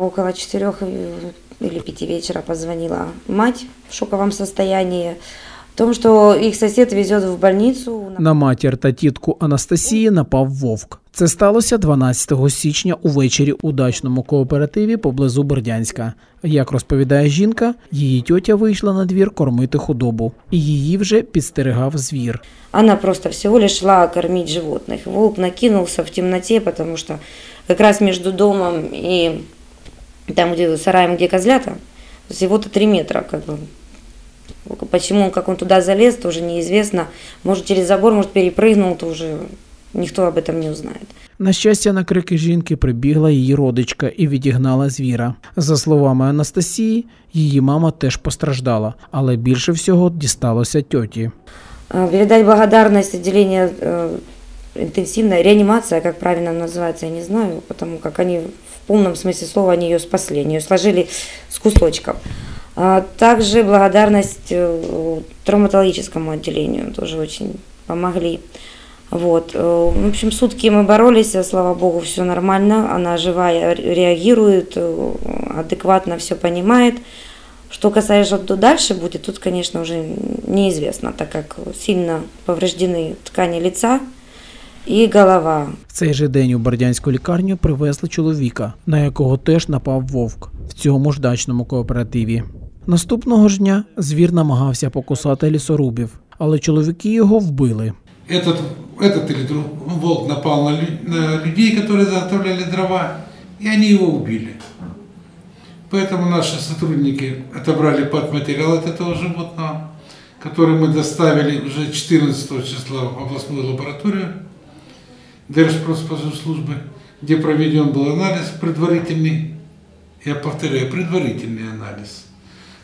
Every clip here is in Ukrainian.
Около четырех э, или пяти вечера позвонила мать в шоковом состоянии о том, что их сосед везет в больницу. На матір та тітку Анастасії напав вовк. Це сталося 12 січня увечері у дачному кооперативі поблизу Бердянська. Як розповідає жінка, її тьотя вийшла на двір кормити худобу, і її вже підстерегав звір. Она просто всего лишь шла кормить животных. Волк накинулся в темноте, потому что как раз между домом и там, где сараем, где козлята, всего-то 3 метра. Как бы. Почему, как он туда залез, тоже неизвестно. Может, через забор, может, перепрыгнул, то уже никто об этом не узнает. На щастя, на крики жінки прибігла її родичка і відігнала звіра. За словами Анастасії, її мама теж постраждала, але більше всього дісталося тьоті. А, Передать благодарность отделения э, интенсивная реанимация, как правильно называется, я не знаю, потому как они в полном смысле слова они ее спасли, они ее сложили с кусочков. А Также благодарность э, травматологическому отделению, тоже очень помогли. Вот. э, В общем, сутки мы боролись, а, слава богу, все нормально, она живая, ре- реагирует, э, адекватно все понимает. Что касается, что дальше будет, тут, конечно, уже неизвестно, так как сильно повреждены ткани лица и голова. В цей же день у Бердянську лікарню привезли чоловіка, на якого теж напав вовк в цьому ж дачному кооперативі. Наступного ж дня звір намагався покусати лісорубів, але чоловіки його вбили. Этот, этот или друг, волк напал на, лю- на людей, которые заготовляли дрова, и они его убили. Поэтому наши сотрудники отобрали подматериал от этого животного, который мы доставили уже 14 числа в областную лабораторию Держпродспоживслужбы, где проведен был анализ предварительный, я повторяю, предварительный анализ.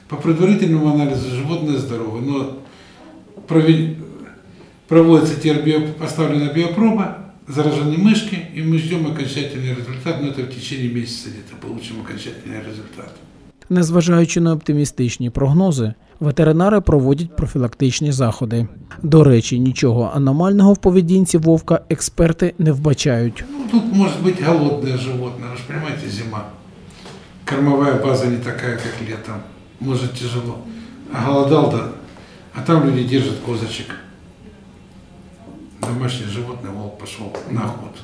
По предварительному анализу животное здоровое, но провед- проводится био- поставлена биопроба, заражены мышки, и мы ждем окончательный результат, но это в течение месяца где-то получим окончательный результат. Незважаючи на оптимістичні прогнози, ветеринари проводять профілактичні заходи. До речі, нічого аномального в поведінці вовка експерти не вбачають. Ну, тут может быть голодное животное, вы же понимаете, зима. Кормовая база не такая, как летом. Может тяжело. А голодал, да. А там люди держат козочек. Домашнее животное, волк пошел на охоту.